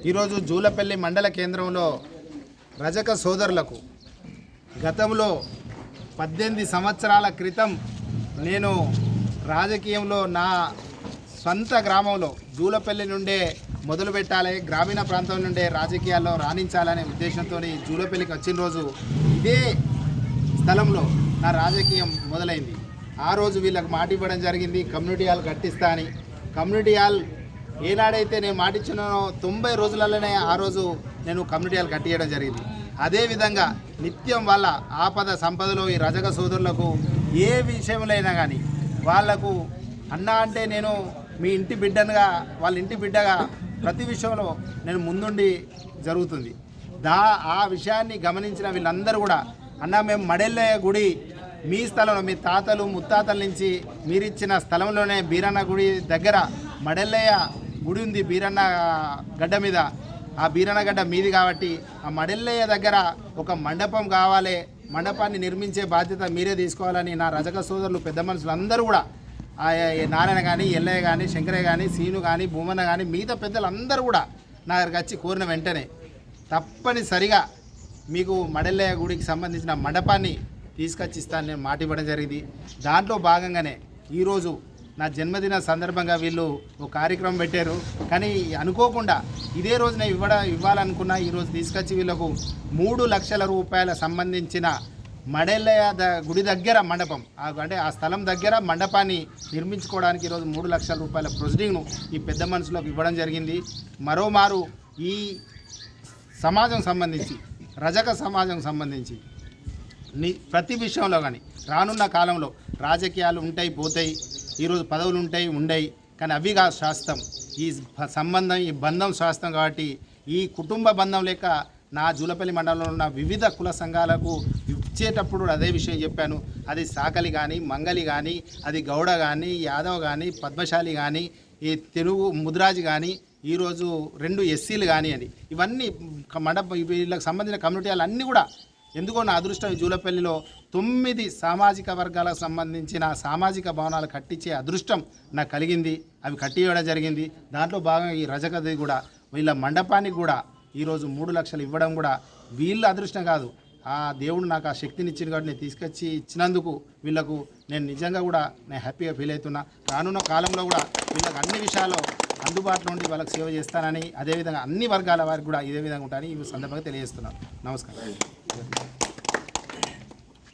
ఈరోజు జూలపల్లి మండల కేంద్రంలో రజక సోదరులకు గతంలో పద్దెనిమిది సంవత్సరాల క్రితం నేను రాజకీయంలో నా సొంత గ్రామంలో జూలపల్లి నుండే మొదలు పెట్టాలి గ్రామీణ ప్రాంతం నుండే రాజకీయాల్లో రాణించాలనే ఉద్దేశంతో జూలపల్లికి వచ్చిన రోజు ఇదే స్థలంలో నా రాజకీయం మొదలైంది. ఆ రోజు వీళ్ళకి మాట ఇవ్వడం జరిగింది కమ్యూనిటీ హాల్ కట్టిస్తా అని. కమ్యూనిటీ హాల్ ఏనాడైతే నేను మాటిచ్చినానో తొంభై రోజులలోనే ఆ రోజు నేను కమ్యూనిటీలు కట్టియడం జరిగింది. అదేవిధంగా నిత్యం వాళ్ళ ఆపద సంపదలో ఈ రజక సోదరులకు ఏ విషయంలో అయినా కానీ వాళ్ళకు అన్న అంటే నేను మీ ఇంటి బిడ్డనుగా వాళ్ళ ఇంటి బిడ్డగా ప్రతి విషయంలో నేను ముందుండి జరుగుతుంది. దా ఆ విషయాన్ని గమనించిన వీళ్ళందరూ కూడా అన్న మేము మడెల్లయ్య గుడి మీ స్థలంలో మీ తాతలు ముత్తాతల నుంచి మీరిచ్చిన స్థలంలోనే బీరన్న గుడి దగ్గర మడెల్లయ్య గుడి ఉంది బీరన్న గడ్డ మీద. ఆ బీరన్న గడ్డ మీది కాబట్టి ఆ మడెల్లయ్య దగ్గర ఒక మండపం కావాలి. మండపాన్ని నిర్మించే బాధ్యత మీరే తీసుకోవాలని నా రజక సోదరులు పెద్ద మనుషులు అందరూ కూడా ఆ నారాయణ కానీ ఎల్లయ్య కానీ శంకరయ్య కానీ సీను కానీ భూమన్న కానీ మిగతా పెద్దలు అందరూ కూడా నా దగ్గరికి వచ్చి కోరిన వెంటనే తప్పనిసరిగా మీకు మడెల్లయ్య గుడికి సంబంధించిన మండపాన్ని తీసుకొచ్చి ఇస్తాను నేను మాట ఇవ్వడం జరిగింది. దాంట్లో భాగంగానే ఈరోజు నా జన్మదిన సందర్భంగా వీళ్ళు ఒక కార్యక్రమం పెట్టారు. కానీ అనుకోకుండా ఇదే రోజున ఇవ్వడ ఇవ్వాలనుకున్న ఈరోజు తీసుకొచ్చి వీళ్ళకు మూడు లక్షల రూపాయల సంబంధించిన మడెల్లయ్య ద గుడి దగ్గర మండపం. అంటే ఆ స్థలం దగ్గర మండపాన్ని నిర్మించుకోవడానికి ఈరోజు మూడు లక్షల రూపాయల ప్రొసీడింగ్ను ఈ పెద్ద మనుషులకు ఇవ్వడం జరిగింది. మరోమారు ఈ సమాజం సంబంధించి రజక సమాజం సంబంధించి ప్రతి విషయంలో కానీ రానున్న కాలంలో రాజకీయాలు ఉంటాయి పోతాయి. ఈరోజు పదవులు ఉంటాయి ఉండయి. కానీ అవి కాదు శాస్త్రం. ఈ సంబంధం ఈ బంధం శాస్త్రం కాబట్టి ఈ కుటుంబ బంధం లేక నా జూలపల్లి మండలంలో ఉన్న వివిధ కుల సంఘాలకు ఇచ్చేటప్పుడు అదే విషయం చెప్పాను. అది సాకలి కానీ మంగలి కానీ అది గౌడ కానీ యాదవ్ కానీ పద్మశాలి కానీ ఈ తెలుగు ముద్రాజు కానీ ఈరోజు రెండు ఎస్సీలు కానీ అని. ఇవన్నీ మండప వీళ్ళకి సంబంధించిన కమ్యూనిటీలు అన్నీ కూడా ఎందుకో నా అదృష్టం ఈ జూలపల్లిలో తొమ్మిది సామాజిక వర్గాలకు సంబంధించిన సామాజిక భవనాలు కట్టించే అదృష్టం నాకు కలిగింది. అవి కట్టివేయడం జరిగింది. దాంట్లో భాగంగా ఈ రజకది కూడా వీళ్ళ మండపానికి కూడా ఈరోజు మూడు లక్షలు ఇవ్వడం కూడా వీళ్ళ అదృష్టం కాదు. ఆ దేవుడు నాకు ఆ శక్తిని ఇచ్చింది కాబట్టి నేను తీసుకొచ్చి ఇచ్చినందుకు వీళ్ళకు నేను నిజంగా కూడా నేను హ్యాపీగా ఫీల్ అవుతున్నా. రానున్న కాలంలో కూడా వీళ్ళకి అన్ని విషయాల్లో అందుబాటులో ఉండి వాళ్ళకి సేవ చేస్తానని అదేవిధంగా అన్ని వర్గాల వారికి కూడా ఇదే విధంగా ఉంటానని ఈ సందర్భంగా తెలియజేస్తున్నాను. నమస్కారం. Thank you.